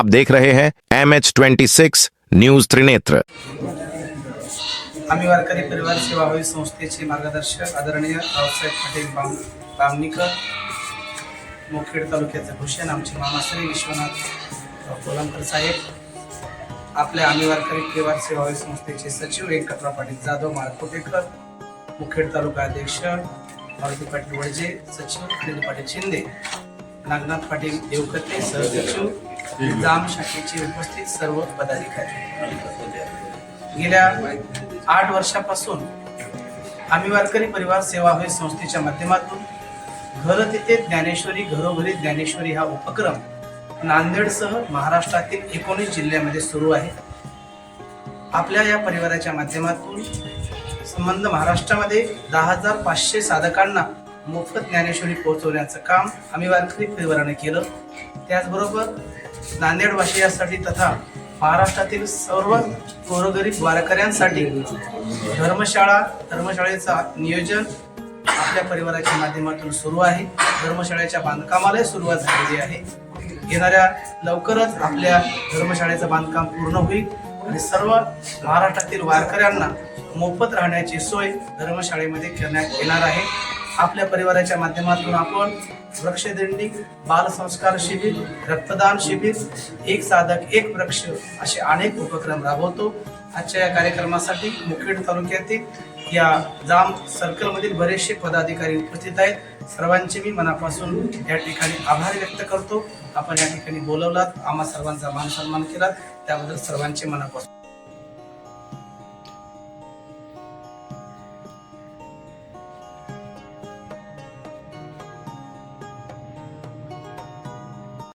आप देख रहे हैं M H twenty six news Trinetra आम्ही वारकरी परिवार सेवाभावी संस्थेचे मार्गदर्शक आदरणीय रावसाहेब पाटील बाम बामणीकर मुखेड तालुक्याचे भूषण आमचे मामाश्री विश्वनाथ कोलमकर साहेब आपल्या आम्ही वारकरी परिवार सेवाभावी संस्थेचे सचिव व्यंकटराव पाटील जाधव माळकोटेकर मुखेड तालुका अध्यक्ष मारुती पाटील वडजे सचिव अनिल पाटील शिंदे नागनाथ पाटील देवकते सहसचिव जाम शाखेचे उपस्थित सर्व पदाधिकारी. गेल्या आठ वर्षापासून आम्ही वारकरी परिवार सेवाभावी संस्थेच्या माध्यमातून घर तिथे ज्ञानेश्वरी घरोघरी ज्ञानेश्वरी हा उपक्रम नांदेडसह महाराष्ट्रातील एकोणीस जिल्ह्यामध्ये सुरू आहे. आपल्या या परिवाराच्या माध्यमातून संबंध महाराष्ट्रामध्ये दहा हजार पाचशे साधकांना मोफत ज्ञानेश्वरी पोहोचवण्याचं काम आम्ही वारकरी परिवाराने केलं. त्याचबरोबर नांदेडवासियासाठी तथा महाराष्ट्रातील सर्व गोरगरीब वारकऱ्यांसाठी धर्मशाळा धर्मशाळेचा नियोजन आपल्या परिवाराच्या माध्यमातून सुरू आहे. धर्मशाळेच्या बांधकामाला सुरुवात झालेली आहे. येणाऱ्या लवकरच आपल्या धर्मशाळेचं बांधकाम पूर्ण होईल आणि सर्व महाराष्ट्रातील वारकऱ्यांना मोफत राहण्याची सोय धर्मशाळेमध्ये करण्यात येणार आहे. आपल्या परिवाराच्या माध्यमातून आपण वृक्षदिंडी बालसंस्कार शिबिर रक्तदान शिबिर एक साधक एक वृक्ष असे अनेक उपक्रम राबवतो. आजच्या या कार्यक्रमासाठी मुखेड तालुक्यातील या जाम सर्कलमधील बरेचसे पदाधिकारी उपस्थित आहेत. सर्वांचे मी मनापासून या ठिकाणी आभार व्यक्त करतो. आपण या ठिकाणी बोलवलात. आम्हा सर्वांचा मान सन्मान केला त्याबद्दल सर्वांचे मनापासून